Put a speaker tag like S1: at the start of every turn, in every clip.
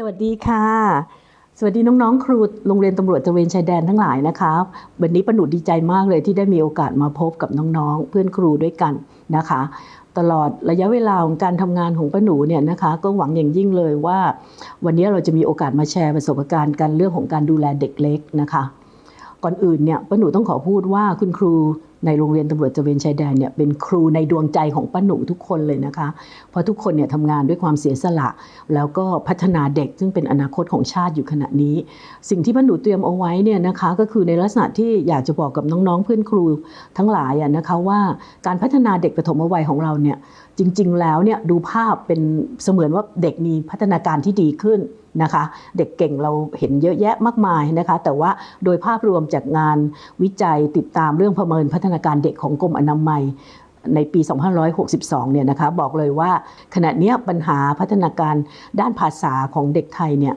S1: สวัสดีค่ะ สวัสดีน้องๆ ครูโรงเรียนตำรวจตะเวนชายแดนทั้งหลายนะคะวันนี้ปนุดีใจมากเลยที่ได้มีโอกาสมาพบกับน้องๆ เพื่อนครูด้วยกันนะคะ ตลอดระยะเวลาของการทำงานของป้าหนูเนี่ยนะคะก็หวังอย่างยิ่งเลยว่า วันนี้เราจะมีโอกาสมาแชร์ประสบการณ์กันเรื่องของการดูแลเด็กเล็กนะคะ ก่อนอื่นเนี่ยป้าหนูต้องขอพูดว่าคุณครู ในโรงเรียนตำรวจจเวนชายแดนเนี่ยเป็นครูในดวงใจของป้าหนูทุกคนเลยนะคะ เพราะทุกคนเนี่ยทำงานด้วยความเสียสละ แล้วก็พัฒนาเด็กซึ่งเป็นอนาคตของชาติอยู่ขณะนี้ สิ่งที่ป้าหนูเตรียมเอาไว้เนี่ยนะคะก็คือในลักษณะที่อยากจะบอกกับน้องๆเพื่อนครูทั้งหลายอะนะคะว่าการพัฒนาเด็กปฐมวัยของเราเนี่ย จริง ๆ แล้วเนี่ยดูภาพเป็นเสมือนว่าเด็กมีพัฒนาการที่ดีขึ้นนะคะ เด็กเก่งเราเห็นเยอะแยะมากมายนะคะ แต่ว่าโดยภาพรวมจากงานวิจัยติดตามเรื่องประเมินพัฒนาการเด็กของกรมอนามัยในปี 2562 เนี่ยนะคะบอกเลยว่าขณะนี้ปัญหาพัฒนาการด้านภาษาของเด็กไทยเนี่ย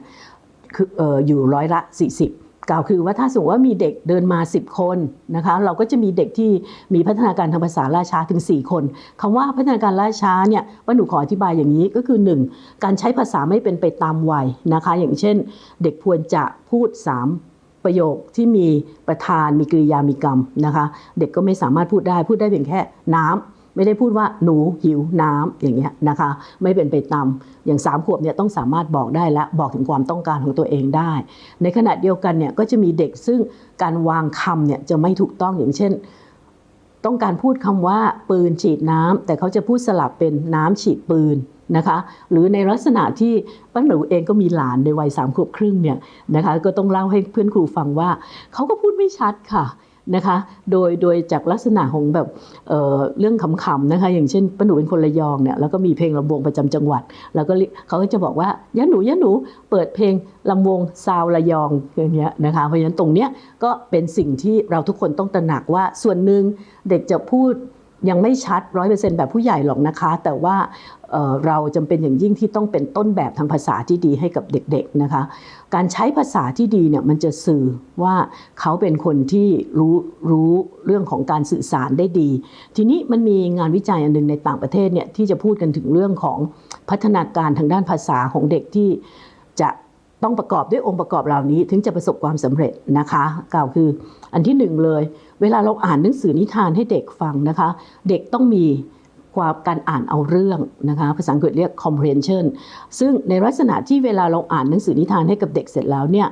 S1: คืออออยู่ร้อยละ 40 กล่าวคือว่าถ้าสมมติว่ามีเด็กเดินมา 10 คนนะคะเราก็จะมีเด็กที่มีพัฒนาการทางภาษาล่าช้าถึง 4 คนคำว่าพัฒนาการล่าช้าเนี่ยป้าหนูขออธิบายอย่างนี้ก็คือ 1. การใช้ภาษาไม่เป็นไปตามวัยนะคะ อย่างเช่น เด็กควรจะพูด 3 ประโยคที่มีประธานมีกริยามีกรรมนะคะ เด็กก็ไม่สามารถพูดได้พูดได้เพียงแค่น้ำ ไม่ได้พูดว่าหนูหิวน้ำอย่างเงี้ยนะคะ ไม่เป็นไปตามอย่างสามขวบเนี่ยต้องสามารถบอกได้และบอกถึงความต้องการของตัวเองได้ ในขณะเดียวกันเนี่ยก็จะมีเด็กซึ่งการวางคำเนี่ยจะไม่ถูกต้องอย่างเช่น ต้องการพูดคำว่าปืนฉีดน้ำแต่เขาจะพูดสลับเป็นน้ำฉีดปืนนะคะหรือในลักษณะที่ป้าหนูเองก็มีหลานในวัยสามขวบครึ่งเนี่ยนะคะก็ต้องเล่าให้เพื่อนครูฟังว่าเขาก็พูดไม่ชัดค่ะ นะคะ โดยโดยจากลักษณะของแบบเเรื่องขำๆนะคะ อย่างเช่นป้าหนูเป็นคนระยองเนี่ยแล้วก็มีเพลงลำวงประจำจังหวัด แล้วก็เขาก็จะบอกว่าย่าหนูย่าหนูเปิดเพลงลำวงซาวระยองอย่างเงี้ยนะคะเพราะฉะนั้นตรงเนี้ยก็เป็นสิ่งที่เราทุกคนต้องตระหนักว่าส่วนหนึ่งเด็กจะพูด ยังไม่ชัดร้อยเปอร์เซ็นต์แบบผู้ใหญ่หรอกนะคะ แต่ว่าเเราจำเป็นอย่างยิ่งที่ต้องเป็นต้นแบบทางภาษาที่ดีให้กับเด็กๆนะคะ การใช้ภาษาที่ดีเนี่ยมันจะสื่อว่าเขาเป็นคนที่รู้รู้เรื่องของการสื่อสารได้ดี ทีนี้มันมีงานวิจัยอันหนึ่งในต่างประเทศเนี่ยที่จะพูดกันถึงเรื่องของพัฒนาการทางด้านภาษาของเด็กที่จะ ต้องประกอบด้วยองค์ประกอบเหล่านี้ถึงจะประสบความสำเร็จนะคะกล่าวคืออันที่หนึ่งเลย เวลาเราอ่านหนังสือนิทานให้เด็กฟังนะคะ เด็กต้องมีความการอ่านเอาเรื่องนะคะภาษาอังกฤษเรียก comprehension ซึ่งในลักษณะที่เวลาเราอ่านหนังสือนิทานให้กับเด็กเสร็จแล้วเนี่ย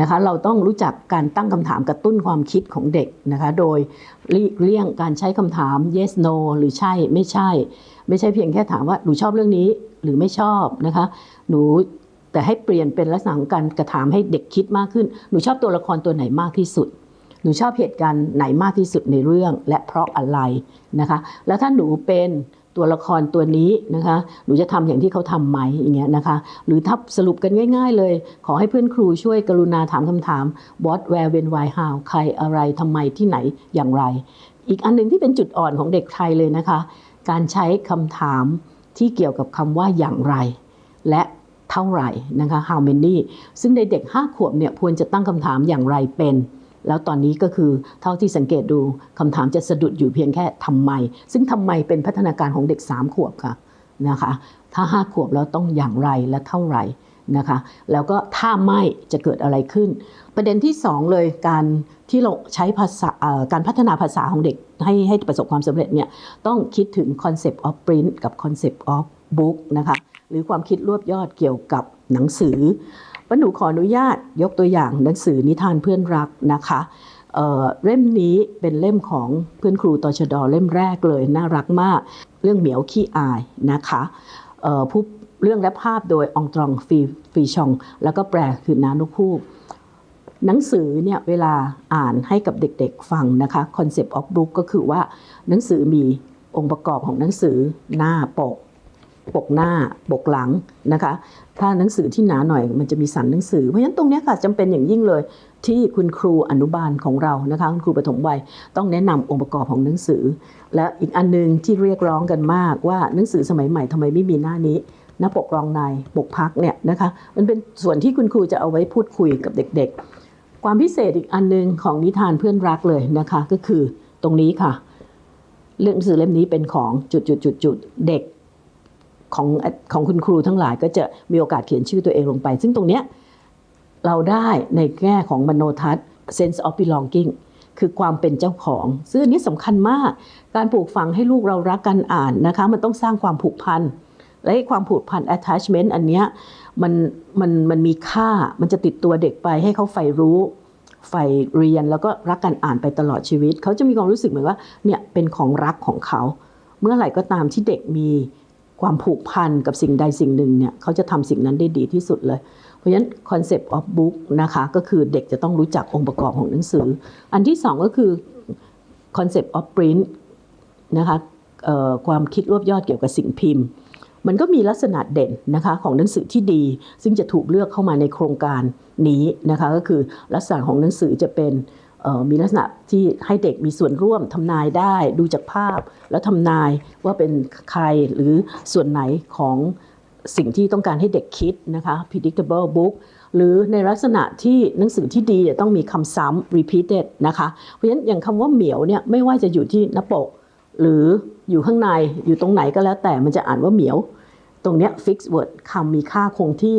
S1: นะคะเราต้องรู้จักการตั้งคำถามกระตุ้นความคิดของเด็กนะคะโดยเลี่ยงการใช้คำถาม yes no หรือใช่ไม่ใช่ ไม่ใช่เพียงแค่ถามว่าหนูชอบเรื่องนี้หรือไม่ชอบนะคะหนู แต่ให้เปลี่ยนเป็นลักษณะของการกระถามให้เด็กคิดมากขึ้น หนูชอบตัวละครตัวไหนมากที่สุด หนูชอบเหตุการณ์ไหนมากที่สุดในเรื่อง และเพราะอะไรนะคะ แล้วถ้าหนูเป็นตัวละครตัวนี้นะคะ หนูจะทำอย่างที่เขาทำไหมอย่างเงี้ยนะคะ หรือถ้าสรุปกันง่าย ๆ เลย ขอให้เพื่อนครูช่วยกรุณาถามคำถาม what where when why how ใครอะไรทำไมที่ไหนอย่างไร อีกอันหนึ่งที่เป็นจุดอ่อนของเด็กไทยเลยนะคะ การใช้คำถามที่เกี่ยวกับคำว่าอย่างไร และ เท่าไหร่นะคะ how many ซึ่งในเด็ก 5 ขวบเนี่ยควรจะตั้งคำถามอย่างไรเป็น แล้วตอนนี้ก็คือเท่าที่สังเกตดูคำถามจะสะดุดอยู่เพียงแค่ทำไม ซึ่งทำไมเป็นพัฒนาการของเด็ก 3 ขวบค่ะนะคะ ถ้า 5 ขวบแล้วต้องอย่างไรและเท่าไหร่นะคะ แล้วก็ถ้าไม่จะเกิดอะไรขึ้น ประเด็นที่ 2 เลยการที่เราใช้ภาษาการพัฒนาภาษาของเด็กให้ให้ประสบความสำเร็จเนี่ยต้องคิดถึง concept of print กับ concept of book นะคะหรือความคิดรวบยอดเกี่ยวกับหนังสือป้าหนูขออนุญาตยกตัวอย่างหนังสือนิทานเพื่อนรักนะคะเเล่มนี้เป็นเล่มของเพื่อนครูตชดเล่มแรกเลยน่ารักมาก เรื่องเหมียวขี้อายนะคะผู้เรื่องและภาพโดยองตรองฟีฟีชอง แล้วก็แปลคือนานุคูกหนังสือเนี่ยเวลาอ่านให้กับเด็กๆฟังนะคะคอนเซปต์ออฟบุ๊กก็คือว่าหนังสือมีองค์ประกอบของหนังสือหน้าปก ปกหน้าปกหลังนะคะ ถ้าหนังสือที่หนาหน่อยมันจะมีสันหนังสือ เพราะฉะนั้นตรงนี้ค่ะจำเป็นอย่างยิ่งเลยที่คุณครูอนุบาลของเรานะคะคุณครูปฐมวัยต้องแนะนำองค์ประกอบของหนังสือ และอีกอันนึงที่เรียกร้องกันมากว่าหนังสือสมัยใหม่ทำไมไม่มีหน้านี้หน้าปกรองในปกพักเนี่ยนะคะมันเป็นส่วนที่คุณครูจะเอาไว้พูดคุยกับเด็ก ๆ ความพิเศษอีกอันนึงของนิทานเพื่อนรักเลยนะคะก็คือตรงนี้ค่ะเรื่องหนังสือเล่มนี้เป็นของจุดจุดจุดจุดเด็ก ของของคุณครูทั้งหลายก็จะมีโอกาสเขียนชื่อตัวเองลงไป ซึ่งตรงเนี้ยเราได้ในแง่ของมโนทัศน์ sense of belonging คือความเป็นเจ้าของ ซึ่งอันนี้สำคัญมาก การปลูกฝังให้ลูกเรารักกันอ่านนะคะ มันต้องสร้างความผูกพัน และความผูกพัน attachment อันเนี้ยมันมันมันมีค่า มันจะติดตัวเด็กไปให้เขาใฝ่รู้ใฝ่เรียนแล้วก็รักการอ่านไปตลอดชีวิต เขาจะมีความรู้สึกเหมือนว่าเนี่ยเป็นของรักของเขา เมื่อไหร่ก็ตามที่เด็กมี ความผูกพันกับสิ่งใดสิ่งหนึ่งเนี่ยเขาจะทำสิ่งนั้นได้ดีที่สุดเลย เพราะฉะนั้น concept of book นะคะก็คือเด็กจะต้องรู้จักองค์ประกอบของหนังสือ อันที่สองก็คือ concept of print นนะคะความคิดรวบยอดเกี่ยวกับสิ่งพิมพ์ มันก็มีลักษณะเด่นนะคะของหนังสือที่ดี ซึ่งจะถูกเลือกเข้ามาในโครงการนี้นะคะก็คือลักษณะของหนังสือจะเป็น มีลักษณะที่ให้เด็กมีส่วนร่วมทำนายได้ดูจากภาพ แล้วทำนายว่าเป็นใครหรือส่วนไหนของสิ่งที่ต้องการให้เด็กคิดนะคะ predictable book หรือในลักษณะที่หนังสือที่ดีจะต้องมีคำซ้ำ repeated นะคะ เพราะฉะนั้นอย่างคำว่าเหมียวเนี่ยไม่ว่าจะอยู่ที่หน้าปก หรืออยู่ข้างในอยู่ตรงไหนก็แล้วแต่มันจะอ่านว่าเหมียว ตรงเนี้ย fixed word คำมีค่าคงที่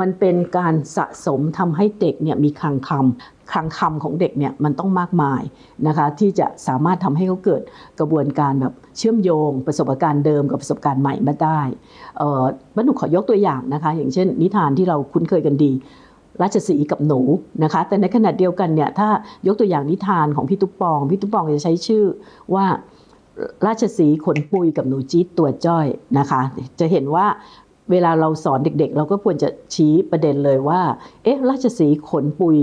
S1: มันเป็นการสะสมทำให้เด็กเนี่ยมีคลังคำ คลังคำของเด็กเนี่ยมันต้องมากมายนะคะที่จะสามารถทำให้เขาเกิดกระบวนการแบบเชื่อมโยง ประสบการณ์เดิมกับประสบการณ์ใหม่มาได้บ้านหนูขอยกตัวอย่างนะคะอย่างเช่น นิทานที่เราคุ้นเคยกันดีราชสีกับหนูนะคะ แต่ในขณะเดียวกันเนี่ยถ้ายกตัวอย่างนิทานของพี่ตุ๊กปองพี่ตุ๊กปองจะใช้ชื่อว่าราชสีขนปุยกับหนูจี๊ดตัวจ้อยนะคะ จะเห็นว่า เวลาเราสอนเด็กๆ เราก็ควรจะชี้ประเด็นเลยว่า เอ๊ะ ราชสีขนปุย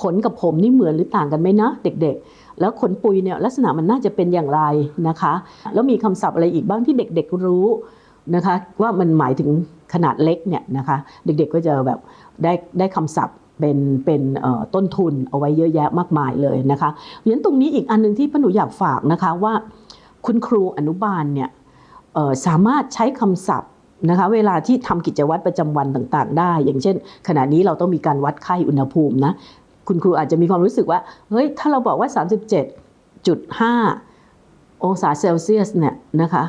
S1: ขนกับผมนี่เหมือนหรือต่างกันไหมนะ เด็กๆ แล้วขนปุยเนี่ยลักษณะมันน่าจะเป็นอย่างไรนะคะ แล้วมีคำศัพท์อะไรอีกบ้างที่เด็กๆรู้นะคะ ว่ามันหมายถึงขนาดเล็กเนี่ยนะคะ เด็กๆก็จะแบบได้ได้คำศัพท์เป็นเป็นต้นทุนเอาไว้เยอะแยะมากมายเลยนะคะเพราะฉะนั้นตรงนี้อีกอันหนึงที่ป้าหนูอยากฝากนะคะว่า คุณครูอนุบาลเนี่ยสามารถใช้คำศัพท์ นะคะเวลาที่ทำกิจวัตรประจำวันต่างๆ ได้ อย่างเช่น ขณะนี้เราต้องมีการวัดไข้อุณหภูมินะคุณครูอาจจะมีความรู้สึกว่าเฮ้ยถ้าเราบอกว่า 37.5 องศาเซลเซียสเนี่ยนะคะ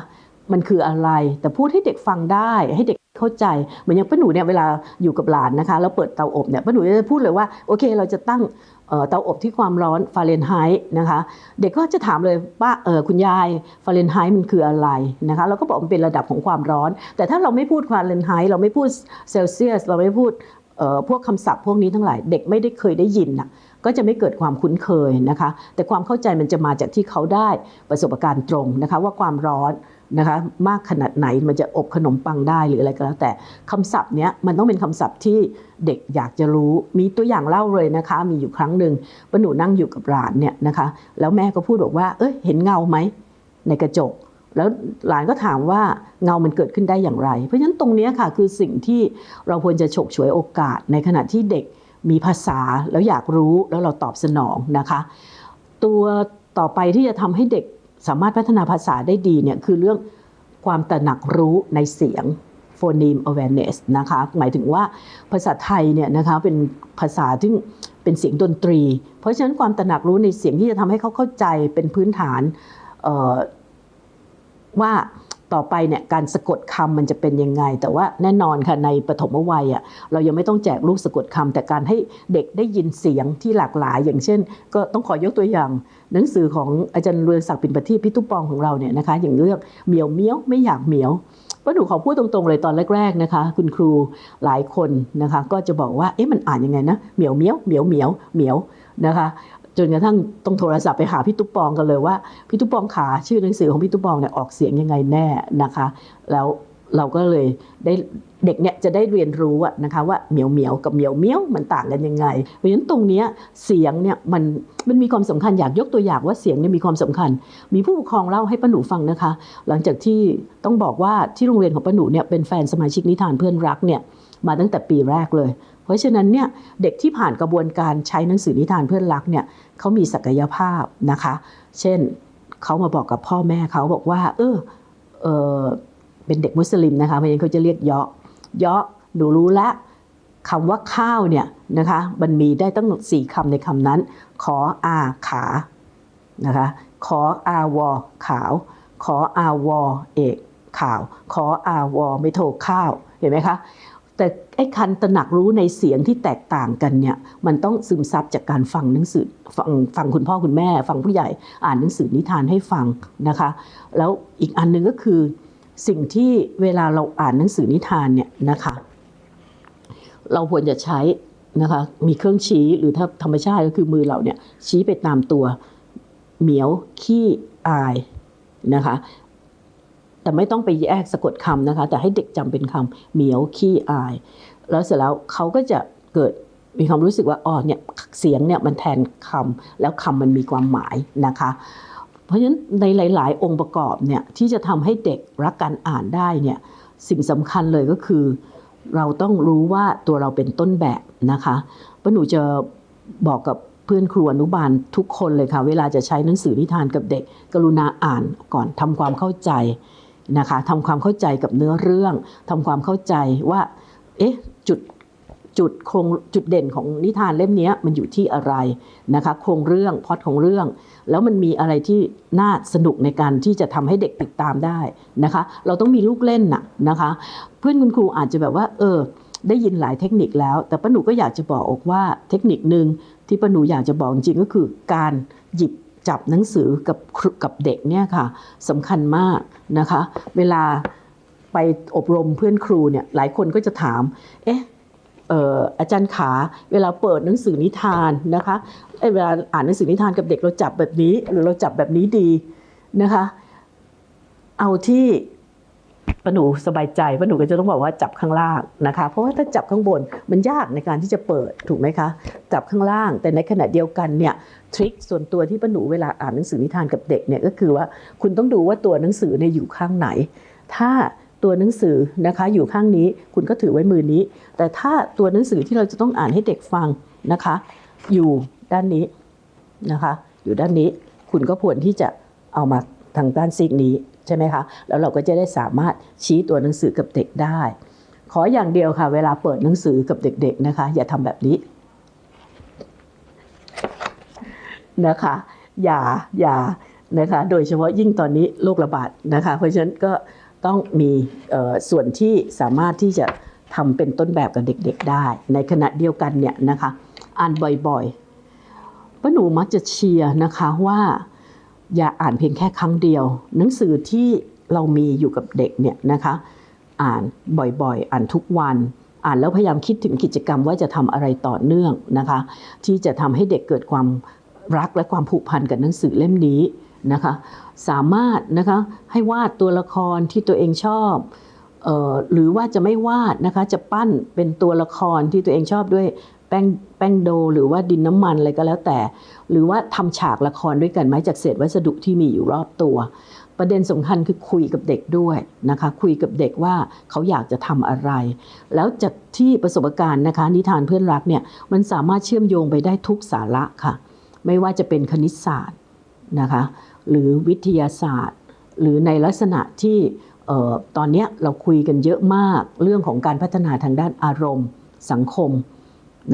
S1: มันคืออะไรแต่พูดให้เด็กฟังได้ให้เด็ก เข้าใจเหมือนอย่างป้าหนูเนี่ยเวลาอยู่กับหลานนะคะแล้วเปิดเตาอบเนี่ยป้าหนูจะพูดเลยว่าโอเค เราจะตั้งเตาอบที่ความร้อนฟาเรนไฮต์นะคะเด็กก็จะถามเลยว่าเออคุณยายฟาเรนไฮต์มันคืออะไรนะคะเราก็บอกมันเป็นระดับของความร้อน แต่ถ้าเราไม่พูดฟาเรนไฮต์เราไม่พูดเซลเซียสเราไม่พูดพวกคำศัพท์พวกนี้ทั้งหลายเด็กไม่ได้เคยได้ยินนะก็จะไม่เกิดความคุ้นเคยนะคะ แต่ความเข้าใจมันจะมาจากที่เขาได้ประสบการณ์ตรงนะคะว่าความร้อน นะคะมากขนาดไหนมันจะอบขนมปังได้หรืออะไรก็แล้วแต่คำศัพท์เนี้ยมันต้องเป็นคำศัพท์ที่เด็กอยากจะรู้มีตัวอย่างเล่าเลยนะคะ มีอยู่ครั้งหนึ่งป้าหนูนั่งอยู่กับหลานเนี่ยนะคะแล้วแม่ก็พูดบอกว่าเอ้ยเห็นเงาไหมในกระจก แล้วหลานก็ถามว่าเงามันเกิดขึ้นได้อย่างไร เพราะฉะนั้นตรงนี้ค่ะคือสิ่งที่เราควรจะฉกฉวยโอกาส ในขณะที่เด็กมีภาษาแล้วอยากรู้แล้วเราตอบสนองนะคะ ตัวต่อไปที่จะทำให้เด็ก สามารถพัฒนาภาษาได้ดีเนี่ยคือเรื่องความตระหนักรู้ในเสียง phoneme awareness นะคะหมายถึงว่าภาษาไทยเนี่ยนะคะเป็นภาษาที่เป็นเสียงดนตรี เพราะฉะนั้นความตระหนักรู้ในเสียงที่จะทำให้เขาเข้าใจเป็นพื้นฐานว่า ต่อไปเนี่ยการสะกดคำมันจะเป็นยังไง แต่ว่าแน่นอนค่ะในปฐมวัยอะเรายังไม่ต้องแจกลูกสะกดคำแต่การให้เด็กได้ยินเสียงที่หลากหลาย อย่างเช่น ก็ต้องขอยกตัวอย่าง หนังสือของอาจารย์เรืองศักดิ์ปิ่นประทีปพี่ตุ๊กปองของเราเนี่ยนะคะ อย่างเรื่องเหมียวเมี้ยวไม่อยากเหมียวป้าหนูขอพูดตรงๆเลยตอนแรกๆนะคะ คุณครูหลายคนนะคะ ก็จะบอกว่าเอ๊ะมันอ่านยังไงนะเหมียวเมี้ยวเหมียวเหมียวเหมียวนะคะ จนกระทั่งต้องโทรศัพท์ไปหาพี่ตุ๊กปองกันเลยว่าพี่ตุ๊กปองขาชื่อหนังสือของพี่ตุ๊กปองเนี่ยออกเสียงยังไงแน่นะคะ แล้วเราก็เลยได้เด็กเนี่ยจะได้เรียนรู้อะนะคะว่าเหมียวเหมียวกับเหมียวเมี้ยวมันต่างกันยังไง เพราะฉะนั้นตรงนี้เสียงเนี่ยมันมันมีความสำคัญอยากยกตัวอย่างว่าเสียงเนี่ยมีความสำคัญ มีผู้ปกครองเล่าให้ป้าหนูฟังนะคะ หลังจากที่ต้องบอกว่าที่โรงเรียนของป้าหนูเนี่ยเป็นแฟนสมาชิกนิทานเพื่อนรักเนี่ยมาตั้งแต่ปีแรกเลย เพราะฉะนั้นเนี่ยเด็กที่ผ่านกระบวนการใช้หนังสือนิทานเพื่อนรักเนี่ยเขามีศักยภาพนะคะ เช่นเขามาบอกกับพ่อแม่เขาบอกว่า เออเออเป็นเด็กมุสลิมนะคะเพราะฉะนั้นเขาจะเรียกเยาะเยาะหนูรู้ล้วคำว่าข้าวเนี่ยนะคะมันมีได้ตั้งสี่คำในคำนั้น ขออาขานะคะขออาวอขาว ขออาวอเอกข่าว ขออาวอไม่โทรข้าว เห็นไหมคะ แต่ไอ้คันตระหนักรู้ในเสียงที่แตกต่างกันเนี่ยมันต้องซึมซับจากการฟังหนังสือฟังฟังคุณพ่อคุณแม่ ฟังผู้ใหญ่อ่านหนังสือนิทานให้ฟังนะคะ แล้วอีกอันหนึงก็คือสิ่งที่เวลาเราอ่านหนังสือนิทานเนี่ยนะคะ เราควรจะใช้นะคะมีเครื่องชี้หรือถ้าธรรมชาติก็คือมือเราเนี่ยชี้ไปตามตัวเหมียวขี้อายนะคะ แต่ไม่ต้องไปแยกสะกดคำนะคะ แต่ให้เด็กจำเป็นคำเหมียวขี้อาย แล้วเสร็จแล้วเขาก็จะเกิดมีความรู้สึกว่าอ๋อเนี่ยเสียงเนี่ยมันแทนคำแล้วคำมันมีความหมายนะคะ เพราะฉะนั้นในหลาย ๆ องค์ประกอบเนี่ยที่จะทำให้เด็กรักการอ่านได้เนี่ยสิ่งสำคัญเลยก็คือ เราต้องรู้ว่าตัวเราเป็นต้นแบบนะคะป้าหนูจะบอกกับเพื่อนครูอนุบาลทุกคนเลยค่ะ เวลาจะใช้หนังสือนิทานกับเด็ก กรุณาอ่านก่อนทำความเข้าใจ นะคะทำความเข้าใจกับเนื้อเรื่องทำความเข้าใจว่า เอ๊ะ จุดจุดคงจุดเด่นของนิทานเล่มนี้มันอยู่ที่อะไรนะคะโครงเรื่องพอดของเรื่อง แล้วมันมีอะไรที่น่าสนุกในการที่จะทำให้เด็กติดตามได้นะคะ เราต้องมีลูกเล่นน่ะนะคะ เพื่อนคุณครูอาจจะแบบว่า เออ ได้ยินหลายเทคนิคแล้ว แต่ป้าหนูก็อยากจะบอกว่าเทคนิคหนึ่งที่ป้าหนูอยากจะบอกจริงก็คือการหยิบ จับหนังสือกับกับเด็กเนี่ยค่ะสำคัญมากนะคะ เวลาไปอบรมเพื่อนครูเนี่ยหลายคนก็จะถาม เอ๊ะอาจารย์ขาเวลาเปิดหนังสือนิทานนะคะเอ้ยเวลาอ่านหนังสือนิทานกับเด็กเราจับแบบนี้ หรือเราจับแบบนี้ดีนะคะ เอาที่ ป้าหนูสบายใจป้าหนูก็จะต้องบอกว่าจับข้างล่างนะคะ เพราะว่าถ้าจับข้างบนมันยากในการที่จะเปิดถูกไหมคะ จับข้างล่างแต่ในขณะเดียวกันเนี่ยทริคส่วนตัวที่ป้าหนูเวลาอ่านหนังสือนิทานกับเด็กเนี่ยก็คือว่าคุณต้องดูว่าตัวหนังสือเนี่ยอยู่ข้างไหน ถ้าตัวหนังสือนะคะอยู่ข้างนี้คุณก็ถือไว้มือนี้ แต่ถ้าตัวหนังสือที่เราจะต้องอ่านให้เด็กฟังนะคะ อยู่ด้านนี้นะคะ อยู่ด้านนี้คุณก็ควรที่จะเอามาทางด้านซีกนี้ ใช่ไหมคะ แล้วเราก็จะได้สามารถชี้ตัวหนังสือกับเด็กได้ ขออย่างเดียวค่ะ เวลาเปิดหนังสือกับเด็กๆนะคะ อย่าทำแบบนี้นะคะ อย่าอย่านะคะ โดยเฉพาะยิ่งตอนนี้โรคระบาดนะคะ เพราะฉะนั้นก็ต้องมีส่วนที่สามารถที่จะทำเป็นต้นแบบกับเด็กๆได้ ในขณะเดียวกันเนี่ยนะคะ อ่านบ่อยๆป้าหนูมักจะเชียร์นะคะว่า อย่าอ่านเพียงแค่ครั้งเดียว หนังสือที่เรามีอยู่กับเด็กเนี่ยนะคะ อ่านบ่อยๆ อ่านทุกวัน อ่านแล้วพยายามคิดถึงกิจกรรมว่าจะทำอะไรต่อเนื่องนะคะ ที่จะทำให้เด็กเกิดความรักและความผูกพันกับหนังสือเล่มนี้นะคะ สามารถนะคะให้วาดตัวละครที่ตัวเองชอบออหรือว่าจะไม่วาดนะคะจะปั้นเป็นตัวละครที่ตัวเองชอบด้วย แป้งแป้งโดหรือว่าดินน้ำมันอะไรก็แล้วแต่ หรือว่าทำฉากละครด้วยกันไหมจากเศษวัสดุที่มีอยู่รอบตัว ประเด็นสำคัญคือคุยกับเด็กด้วยนะคะ คุยกับเด็กว่าเขาอยากจะทำอะไร แล้วจากที่ประสบการณ์นะคะ นิทานเพื่อนรักเนี่ยมันสามารถเชื่อมโยงไปได้ทุกสาระค่ะ ไม่ว่าจะเป็นคณิตศาสตร์นะคะ หรือวิทยาศาสตร์ หรือในลักษณะที่ออตอนนี้เราคุยกันเยอะมากเรื่องของการพัฒนาทางด้านอารมณ์ สังคม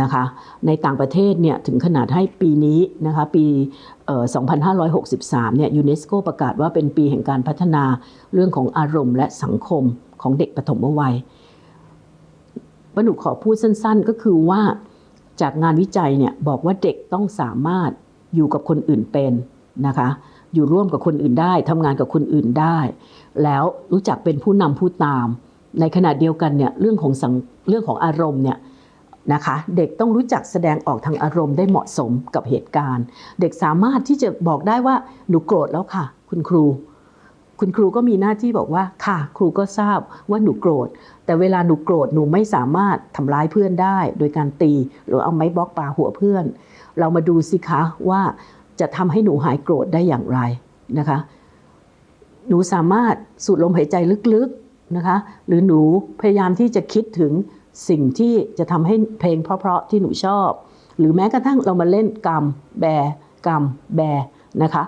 S1: นะคะในต่างประเทศเนี่ยถึงขนาดให้ปีนี้นะคะปี 2563 เนี่ยยูเนสโกประกาศว่าเป็นปีแห่งการพัฒนาเรื่องของอารมณ์และสังคมของเด็กปฐมวัยป้าหนูขอพูดสั้นๆ ก็คือว่าจากงานวิจัยเนี่ยบอกว่าเด็กต้องสามารถอยู่กับคนอื่นเป็นนะคะอยู่ร่วมกับคนอื่นได้ทำงานกับคนอื่นได้ แล้วรู้จักเป็นผู้นำผู้ตาม ในขณะเดียวกันเนี่ยเรื่องของสังเรื่องของอารมณ์เนี่ย นะคะเด็กต้องรู้จักแสดงออกทางอารมณ์ได้เหมาะสมกับเหตุการณ์ เด็กสามารถที่จะบอกได้ว่าหนูโกรธแล้วค่ะ คุณครู คุณครูก็มีหน้าที่บอกว่าค่ะ ครูก็ทราบว่าหนูโกรธ แต่เวลาหนูโกรธหนูไม่สามารถทำร้ายเพื่อนได้ โดยการตีหรือเอาไม้บล็อกปาหัวเพื่อน เรามาดูสิคะว่าจะทำให้หนูหายโกรธได้อย่างไรนะคะ หนูสามารถสูดลมหายใจลึกๆนะคะ หรือหนูพยายามที่จะคิดถึง สิ่งที่จะทำให้เพลงเพราะๆที่หนูชอบ หรือแม้กระทั่งเรามาเล่นกรรมแบกรรมแบนะคะ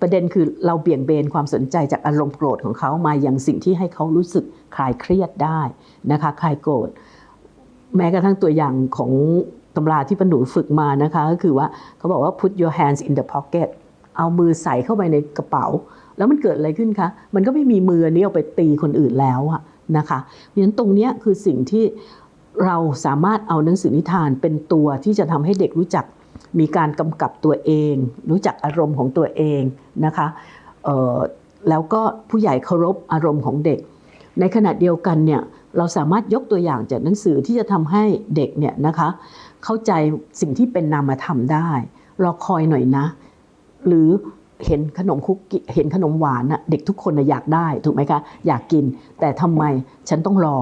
S1: ประเด็นคือเราเบี่ยงเบนความสนใจจากอารมณ์โกรธของเขามาอยังสิ่งที่ให้เขารู้สึกคลายเครียดได้นะคะคลายโกรธแม้กระทั่งตัวอย่างของตำราที่ปนหนูฝึกมานะคะก็คือว่าเขาบอกว่า put your hands in the pocket เอามือใส่เข้าไปในกระเป๋า แล้วมันเกิดอะไรขึ้นคะ มันก็ไม่มีมือนี้เอาไปตีคนอื่นแล้วอะ นะคะเพราะฉะนั้นตรงนี้คือสิ่งที่เราสามารถเอาหนังสือนิทานเป็นตัวที่จะทำให้เด็กรู้จักมีการกำกับตัวเอง รู้จักอารมณ์ของตัวเองนะคะแล้วก็ผู้ใหญ่เคารพอารมณ์ของเด็ก ในขณะเดียวกันเนี่ยเราสามารถยกตัวอย่างจากหนังสือที่จะทำให้เด็กเนี่ยนะคะเข้าใจสิ่งที่เป็นนามธรรมได้รอคอยหน่อยนะ หรือ เห็นขนมคุกกี้เห็นขนมหวานน่ะเด็กทุกคนอยากได้ถูกไหมคะอยากกิน แต่ทำไมฉันต้องรอ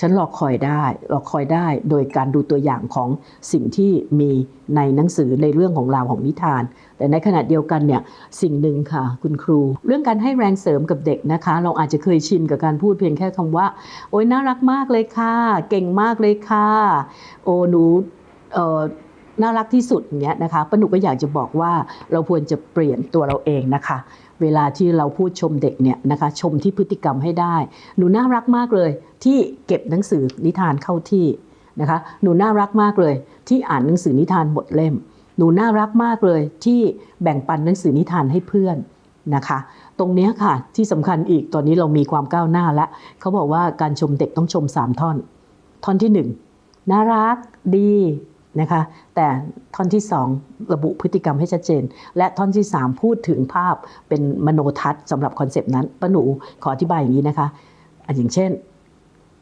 S1: ฉันรอคอยได้รอคอยได้ โดยการดูตัวอย่างของสิ่งที่มีในหนังสือในเรื่องของราวของนิทาน แต่ในขณะเดียวกันเนี่ยสิ่งหนึ่งค่ะ คุณครู เรื่องการให้แรงเสริมกับเด็กนะคะ เราอาจจะเคยชินกับการพูดเพียงแค่คำว่า โอ๊ยน่ารักมากเลยค่ะ เก่งมากเลยค่ะ โอ้หนูเอ่อ น่ารักที่สุดอย่างเงี้ยนะคะป้าหนูก็อยากจะบอกว่าเราควรจะเปลี่ยนตัวเราเองนะคะ เวลาที่เราพูดชมเด็กเนี่ยนะคะชมที่พฤติกรรมให้ได้ หนูน่ารักมากเลยที่เก็บหนังสือนิทานเข้าที่นะคะหนูน่ารักมากเลย ที่อ่านหนังสือนิทานหมดเล่ม หนูน่ารักมากเลยที่แบ่งปันหนังสือนิทานให้เพื่อนนะคะ ตรงนี้ค่ะที่สำคัญอีกตอนนี้เรามีความก้าวหน้าแล้วเขาบอกว่าการชมเด็กต้องชม 3 ท่อน ท่อนที่ 1 น่ารักดี นะคะแต่ท่อนที่ 2 ระบุพฤติกรรมให้ชัดเจน และท่อนที่ 3 พูดถึงภาพเป็นมโนทัศน์สำหรับคอนเซปต์นั้นป้าหนูขออธิบายอย่างนี้นะคะอันอย่างเช่น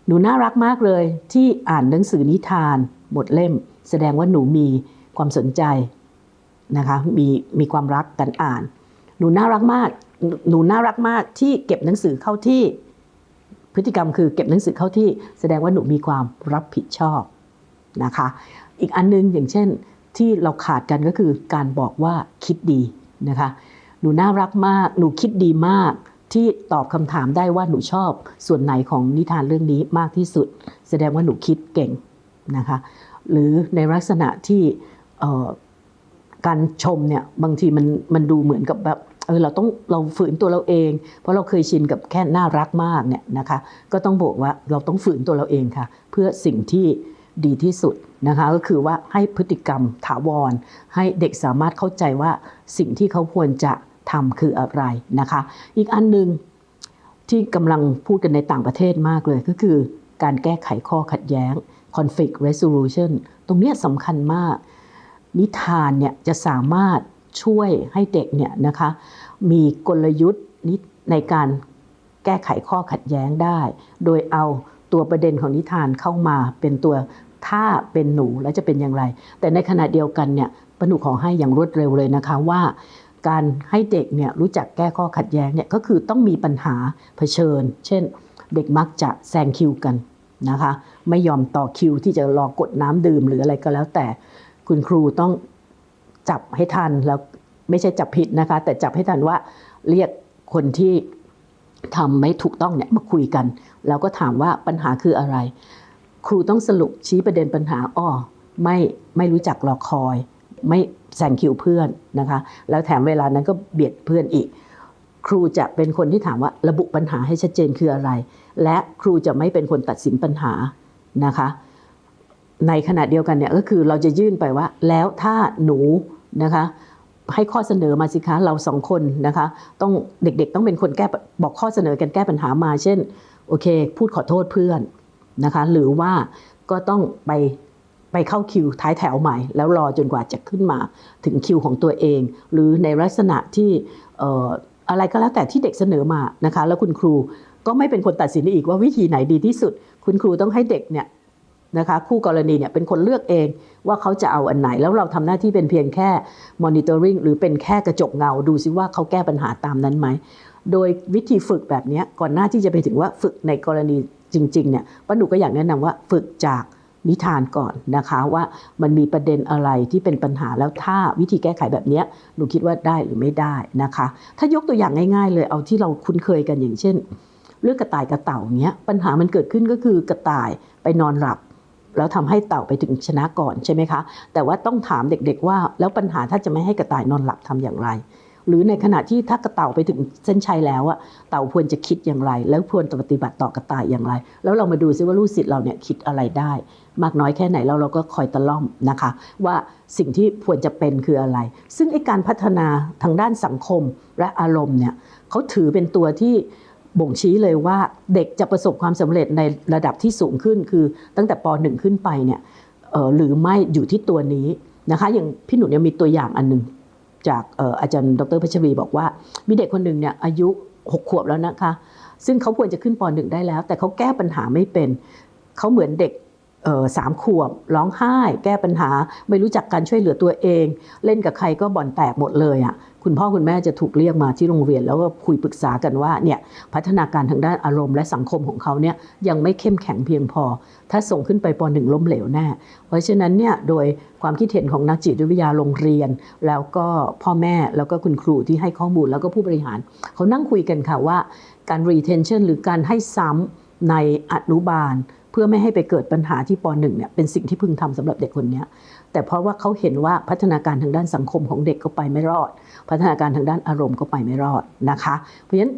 S1: หนูน่ารักมากเลยที่อ่านหนังสือนิทานหมดเล่ม แสดงว่าหนูมีความสนใจนะคะมีมีความรักกันอ่าน หนูน่ารักมากหนูน่ารักมากที่เก็บหนังสือเข้าที่พฤติกรรมคือเก็บหนังสือเข้าที่ แสดงว่าหนูมีความรับผิดชอบนะคะ อีกอันนึงอย่างเช่นที่เราขาดกันก็คือการบอกว่าคิดดีนะคะ หนูน่ารักมาก หนูคิดดีมาก ที่ตอบคำถามได้ว่าหนูชอบ ส่วนไหนของนิทานเรื่องนี้มากที่สุด แสดงว่าหนูคิดเก่งนะคะ หรือในลักษณะที่การชมเนี่ยบางทีมันมันดูเหมือนกับแบบเออเราต้องเราฝืนตัวเราเอง เพราะเราเคยชินกับแค่น่ารักมากเนี่ยนะคะ ก็ต้องบอกว่าเราต้องฝืนตัวเราเองค่ะ เพื่อสิ่งที่ ดีที่สุดนะคะก็คือว่าให้พฤติกรรมถาวร ให้เด็กสามารถเข้าใจว่าสิ่งที่เขาควรจะทำคืออะไรนะคะ อีกอันหนึ่งที่กำลังพูดกันในต่างประเทศมากเลยก็คือการแก้ไขข้อขัดแย้ง conflict resolution ตรงเนี้ยสำคัญมาก นิทานเนี่ยจะสามารถช่วยให้เด็กเนี่ยนะคะมีกลยุทธ์ในการแก้ไขข้อขัดแย้งได้ โดยเอาตัวประเด็นของนิทานเข้ามาเป็นตัว ถ้าเป็นหนูแล้วจะเป็นอย่างไร แต่ในขณะเดียวกันเนี่ยปาหนูขอให้อย่างรวดเร็วเลยนะคะว่า การให้เด็กเนี่ยรู้จักแก้ข้อขัดแย้งเนี่ยก็คือต้องมีปัญหาเผชิญ เช่น เด็กมักจะแซงคิวกันนะคะ ไม่ยอมต่อคิวที่จะรอกดน้ำดื่มหรืออะไรก็แล้วแต่ คุณครูต้องจับให้ทันแล้วไม่ใช่จับผิดนะคะ แต่จับให้ทันว่าเรียกคนที่ทำไม่ถูกต้องเนี่ยมาคุยกัน แล้วก็ถามว่าปัญหาคืออะไร ครูต้องสรุปชี้ประเด็นปัญหาอ้อไม่ไม่รู้จักรอคอย ไม่แซงคิวเพื่อนนะคะ แล้วแถมเวลานั้นก็เบียดเพื่อนอีก ครูจะเป็นคนที่ถามว่าระบุปัญหาให้ชัดเจนคืออะไร และครูจะไม่เป็นคนตัดสินปัญหานะคะ ในขณะเดียวกันเนี่ยก็คือเราจะยื่นไปว่า แล้วถ้าหนูนะคะให้ข้อเสนอมาสิคะเราสองคนนะคะ ต้องเด็กๆต้องเป็นคนแก้บอกข้อเสนอกันแก้ปัญหามา เช่นโอเค พูดขอโทษเพื่อน นะคะ หรือว่าก็ต้องไปไปเข้าคิวท้ายแถวใหม่ แล้วรอจนกว่าจะขึ้นมาถึงคิวของตัวเอง หรือในลักษณะที่ออะไรก็แล้วแต่ที่เด็กเสนอมานะคะ แล้วคุณครูก็ไม่เป็นคนตัดสินอีกว่าวิธีไหนดีที่สุด คุณครูต้องให้เด็กเนี่ยนะคะคู่กรณีเนี่ยเป็นคนเลือกเองว่าเขาจะเอาอันไหน แล้วเราทำหน้าที่เป็นเพียงแค่ monitoring หรือเป็นแค่กระจกเงาดูซิว่าเขาแก้ปัญหาตามนั้นไหม โดยวิธีฝึกแบบนี้ก่อนหน้าที่จะไปถึงว่าฝึกในกรณี จริงๆเนี่ยป้าหนูก็อยากแนะนำว่าฝึกจากนิทานก่อนนะคะว่ามันมีประเด็นอะไรที่เป็นปัญหาแล้วถ้าวิธีแก้ไขแบบเนี้ยหนูคิดว่าได้หรือไม่ได้นะคะ ถ้ายกตัวอย่างง่าย ๆ เลยเอาที่เราคุ้นเคยกันอย่างเช่น เรื่องกระต่ายกระเต่าเนี้ยปัญหามันเกิดขึ้นก็คือกระต่ายไปนอนหลับ แล้วทำให้เต่าไปถึงชนะก่อนใช่ไหมคะ แต่ว่าต้องถามเด็กๆว่า แล้วปัญหาถ้าจะไม่ให้กระต่ายนอนหลับทำอย่างไร หรือในขณะที่ถ้ากระเต่าไปถึงเส้นชัยแล้วอะเต่าควรจะคิดอย่างไร แล้วควรปฏิบัติต่อกระต่ายอย่างไร แล้วเรามาดูซิว่าลูกศิษย์เราเนี่ยคิดอะไรได้ มากน้อยแค่ไหนแล้วเราก็คอยตะล่อมนะคะ ว่าสิ่งที่ควรจะเป็นคืออะไร ซึ่งไอ้การพัฒนาทางด้านสังคมและอารมณ์เนี่ยเขาถือเป็นตัวที่บ่งชี้เลยว่าเด็กจะประสบความสำเร็จในระดับที่สูงขึ้น คือตั้งแต่ป .1 ขึ้นไปเนี่ยหรือไม่อยู่ที่ตัวนี้นะคะ อย่างพี่หนูเนี่ยมีตัวอย่างอันหนึ่ง จากอาจารย์ดรพัชรีบอกว่า มีเด็กคนหนึ่งเนี่ยอายุ6ขวบแล้วนะคะ ซึ่งเขาควรจะขึ้นป .1 ได้แล้ว แต่เขาแก้ปัญหาไม่เป็น เขาเหมือนเด็กสามขวบร้องไห้ แก้ปัญหา ไม่รู้จักการช่วยเหลือตัวเอง เล่นกับใครก็บ่อนแตกหมดเลยอะ คุณพ่อคุณแม่จะถูกเรียกมาที่โรงเรียน แล้วก็คุยปรึกษากันว่าเนี่ยพัฒนาการทางด้านอารมณ์และสังคมของเขาเนี่ยยังไม่เข้มแข็งเพียงพอ ถ้าส่งขึ้นไปป .1 ล้มเหลวแน่เพราะฉะนั้นเนี่ยโดยความคิดเห็นของนักจิตวิทยาโรงเรียน แล้วก็พ่อแม่แล้วก็คุณครูที่ให้ข้อมูลแล้วก็ผู้บริหาร เขานั่งคุยกันค่ะว่าการ retention หรือการให้ซ้ำในอนุบาล เพื่อไม่ให้ไปเกิดปัญหาที่ป .1 เนี่ยเป็นสิ่งที่พึงทำสำหรับเด็กคนนี้ แต่เพราะว่าเขาเห็นว่าพัฒนาการทางด้านสังคมของเด็กก็ไปไม่รอด พัฒนาการทางด้านอารมณ์ก็ไปไม่รอดนะคะ เพราะฉะนั้น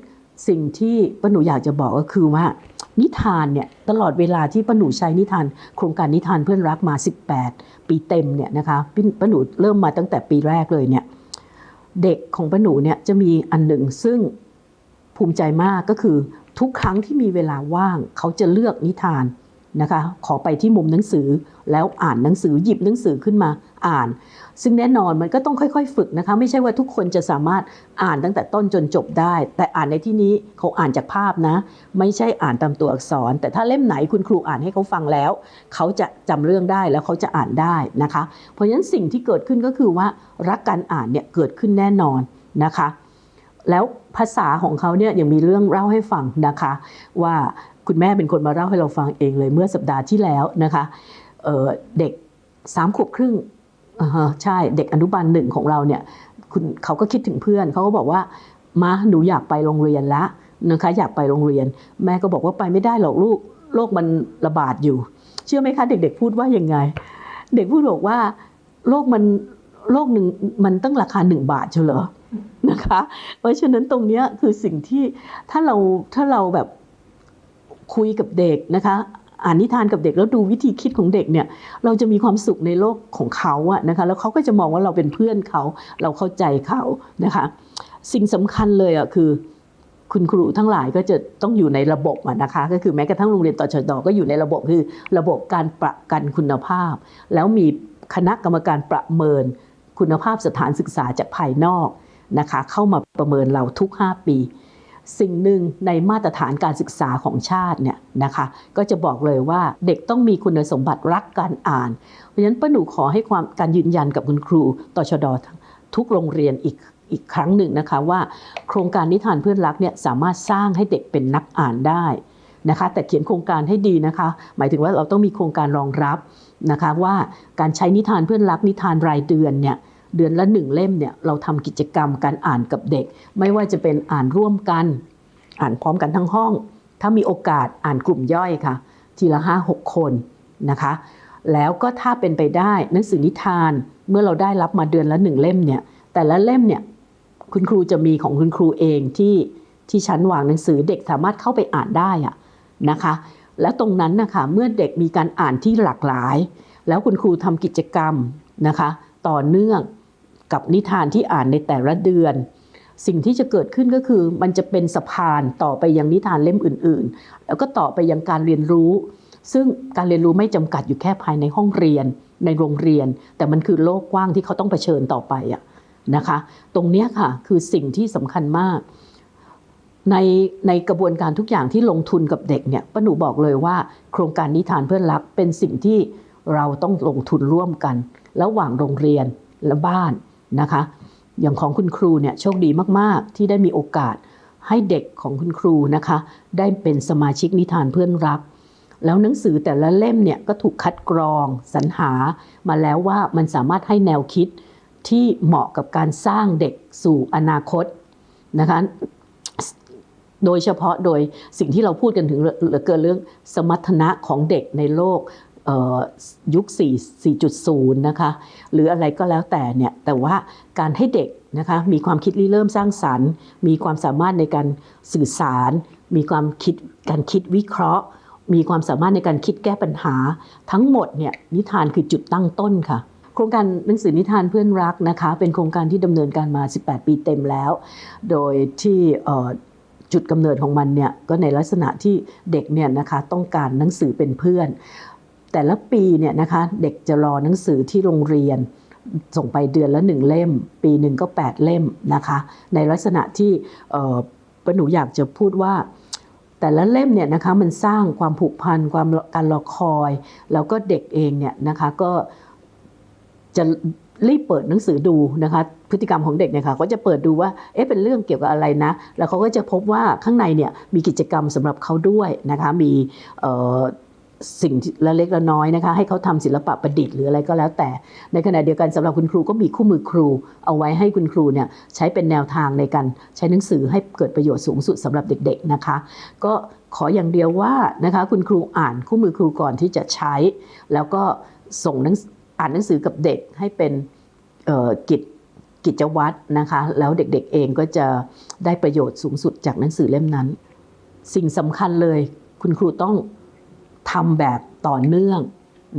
S1: สิ่งที่ป้าหนูอยากจะบอกก็คือว่า นิทานเนี่ยตลอดเวลาที่ป้าหนูใช้นิทาน โครงการนิทานเพื่อนรักมา 18 ปีเต็มเนี่ยนะคะป้าป้าหนูเริ่มมาตั้งแต่ปีแรกเลยเนี่ยเด็กของป้าหนูเนี่ยจะมีอันหนึ่งซึ่งภูมิใจมากก็คือทุกครั้งที่มีเวลาว่างเขาจะเลือกนิทาน นะคะ ขอไปที่มุมหนังสือแล้วอ่านหนังสือหยิบหนังสือขึ้นมาอ่าน ซึ่งแน่นอนมันก็ต้องค่อยๆ ฝึกนะคะ ไม่ใช่ว่าทุกคนจะสามารถอ่านตั้งแต่ต้นจนจบได้ แต่อ่านในที่นี้เขาอ่านจากภาพนะ ไม่ใช่อ่านตามตัวอักษร แต่ถ้าเล่มไหนคุณครูอ่านให้เขาฟังแล้ว เขาจะจำเรื่องได้แล้วเขาจะอ่านได้นะคะ เพราะฉะนั้นสิ่งที่เกิดขึ้นก็คือว่ารักการอ่านเนี่ยเกิดขึ้นแน่นอนนะคะแล้วภาษาของเขาเนี่ยยังมีเรื่องเล่าให้ฟังนะคะ ว่า คุณแม่เป็นคนมาเล่าให้เราฟังเองเลยเมื่อสัปดาห์ที่แล้วนะคะเเด็กสามขวบครึ่งใช่เด็กอนุบาลหนึ่งของเราเนี่ยคุณเขาก็คิดถึงเพื่อนเขาก็บอกว่ามาหนูอยากไปโรงเรียนละนะคะอยากไปโรงเรียน แม่ก็บอกว่าไปไม่ได้หรอกลูกโรคมันระบาดอยู่ เชื่อไหมคะ เด็กๆพูดว่ายังไง เด็กพูดบอกว่าโรคมันโรคหนึ่งมันตั้งราคาหนึ่งบาทเชียวเหรอนะคะ เพราะฉะนั้นตรงเนี้ยคือสิ่งที่ถ้าเราถ้าเราแบบ คุยกับเด็กนะคะอ่านนิทานกับเด็กแล้วดูวิธีคิดของเด็กเนี่ยเราจะมีความสุขในโลกของเขาอะนะคะแล้วเขาก็จะมองว่าเราเป็นเพื่อนเขา เราเข้าใจเขานะคะ สิ่งสำคัญเลยอะคือคุณครูทั้งหลายก็จะต้องอยู่ในระบบะนะคะ ก็คือแม้กระทั่งโรงเรียนต่อชดก็อยู่ในระบบคือระบบการประกันคุณภาพ แล้วมีคณะกรรมการประเมินคุณภาพสถานศึกษาจากภายนอกนะคะ เข้ามาประเมินเราทุก 5 ปี สิ่งหนึ่งในมาตรฐานการศึกษาของชาติเนี่ยนะคะก็จะบอกเลยว่าเด็กต้องมีคุณสมบัติรักการอ่าน เพราะฉะนั้นป้าหนูขอให้ความการยืนยันกับคุณครูต่อชดทุกโรงเรียนอีกอีกครั้งหนึ่งนะคะว่า โครงการนิทานเพื่อนรักเนี่ยสามารถสร้างให้เด็กเป็นนักอ่านได้นะคะแต่เขียนโครงการให้ดีนะคะ หมายถึงว่าเราต้องมีโครงการรองรับนะคะว่าการใช้นิทานเพื่อนรักนิทานรายเดือนเนี่ย เดือนละหนึ่งเล่มเนี่ยเราทำกิจกรรมการอ่านกับเด็ก ไม่ว่าจะเป็นอ่านร่วมกัน อ่านพร้อมกันทั้งห้อง ถ้ามีโอกาสอ่านกลุ่มย่อยค่ะ ทีละห้าหกคนนะคะ แล้วก็ถ้าเป็นไปได้หนังสือนิทานเมื่อเราได้รับมาเดือนละหนึ่งเล่มเนี่ยแต่ละเล่มเนี่ยคุณครูจะมีของคุณครูเองที่ที่ชั้นวางหนังสือเด็กสามารถเข้าไปอ่านได้อะนะคะ แล้วตรงนั้นนะคะเมื่อเด็กมีการอ่านที่หลากหลาย แล้วคุณครูทำกิจกรรมนะคะ ต่อเนื่อง กับนิทานที่อ่านในแต่ละเดือน สิ่งที่จะเกิดขึ้นก็คือ มันจะเป็นสะพานต่อไปยังนิทานเล่มอื่น ๆ แล้วก็ต่อไปยังการเรียนรู้ ซึ่งการเรียนรู้ไม่จำกัดอยู่แค่ภายในห้องเรียน ในโรงเรียน แต่มันคือโลกกว้างที่เขาต้องเผชิญต่อไปอะนะคะ ตรงเนี้ยค่ะคือสิ่งที่สำคัญมากในในกระบวนการทุกอย่างที่ลงทุนกับเด็กเนี่ยป้าหนูบอกเลยว่า โครงการนิทานเพื่อนรักเป็นสิ่งที่เราต้องลงทุนร่วมกัน ระหว่างโรงเรียนและบ้าน นะคะ อย่างของคุณครูเนี่ยโชคดีมากๆ ที่ได้มีโอกาสให้เด็กของคุณครูนะคะ ได้เป็นสมาชิกนิทานเพื่อนรัก แล้วหนังสือแต่ละเล่มเนี่ยก็ถูกคัดกรองสรรหามาแล้วว่ามันสามารถให้แนวคิดที่เหมาะกับการสร้างเด็กสู่อนาคตนะคะโดยเฉพาะโดยสิ่งที่เราพูดกันถึงเหลือเกินเรื่องสมรรถนะของเด็กในโลก ยุค 4 4.0 นะคะ หรืออะไรก็แล้วแต่เนี่ย แต่ว่าการให้เด็กนะคะ มีความคิดริเริ่มสร้างสรรค์ มีความสามารถในการสื่อสาร มีความคิดการคิดวิเคราะห์ มีความสามารถในการคิดแก้ปัญหา ทั้งหมดเนี่ยนิทานคือจุดตั้งต้นค่ะโครงการหนังสือนิทานเพื่อนรักนะคะ เป็นโครงการที่ดำเนินการมา 18 ปีเต็มแล้ว โดยที่จุดกำเนิดของมันเนี่ยก็ในลักษณะที่เด็กเนี่ยนะคะต้องการหนังสือเป็นเพื่อน แต่ละปีเนี่ยนะคะเด็กจะรอหนังสือที่โรงเรียน ส่งไปเดือนละหนึ่งเล่ม ปีหนึ่งก็ 8 เล่มนะคะ ในลักษณะที่ป้าหนูอยากจะพูดว่า แต่ละเล่มเนี่ยนะคะมันสร้างความผูกพันความการรอคอย แล้วก็เด็กเองเนี่ยนะคะก็จะรีบเปิดหนังสือดูนะคะพฤติกรรมของเด็กเนี่ยค่ะก็จะเปิดดูว่าเอ๊ะเป็นเรื่องเกี่ยวกับอะไรนะ แล้วเขาก็จะพบว่าข้างในเนี่ยมีกิจกรรมสำหรับเขาด้วยนะคะมีเอ่อ สิ่งละเล็กละน้อยนะคะให้เขาทำศิลปะประดิษฐ์หรืออะไรก็แล้วแต่ ในขณะเดียวกันสำหรับคุณครูก็มีคู่มือครู เอาไว้ให้คุณครูเนี่ยใช้เป็นแนวทางในการใช้หนังสือให้เกิดประโยชน์สูงสุดสำหรับเด็กๆนะคะ ก็ขออย่างเดียวว่านะคะคุณครูอ่านคู่มือครูก่อนที่จะใช้ แล้วก็ส่งนังอ่านหนังสือกับเด็กให้เป็นกิจกิจวัตรนะคะแล้วเด็กๆเองก็จะได้ประโยชน์สูงสุดจากหนังสือเล่มนั้น สิ่งสำคัญเลยคุณครูต้อง ทำแบบต่อเนื่อง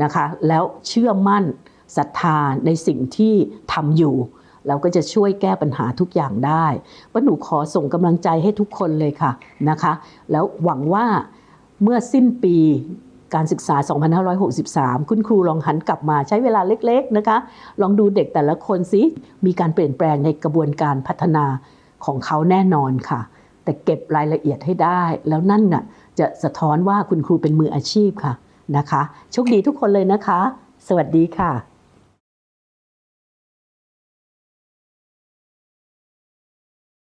S1: นะคะ แล้วเชื่อมั่นศรัทธาในสิ่งที่ทำอยู่แล้วก็จะช่วยแก้ปัญหาทุกอย่างได้ป้าหนูขอส่งกำลังใจให้ทุกคนเลยค่ะนะคะ แล้วหวังว่าเมื่อสิ้นปีการศึกษา 2563 คุณครูลองหันกลับมาใช้เวลาเล็กๆนะคะ ลองดูเด็กแต่ละคนสิ มีการเปลี่ยนแปลงในกระบวนการพัฒนาของเขาแน่นอนค่ะ แต่เก็บรายละเอียดให้ได้ แล้วนั่นน่ะ จะสะท้อนว่าคุณครูเป็นมืออาชีพค่ะนะคะโชคดีทุกคนเลยนะคะ สวัสดีค่ะ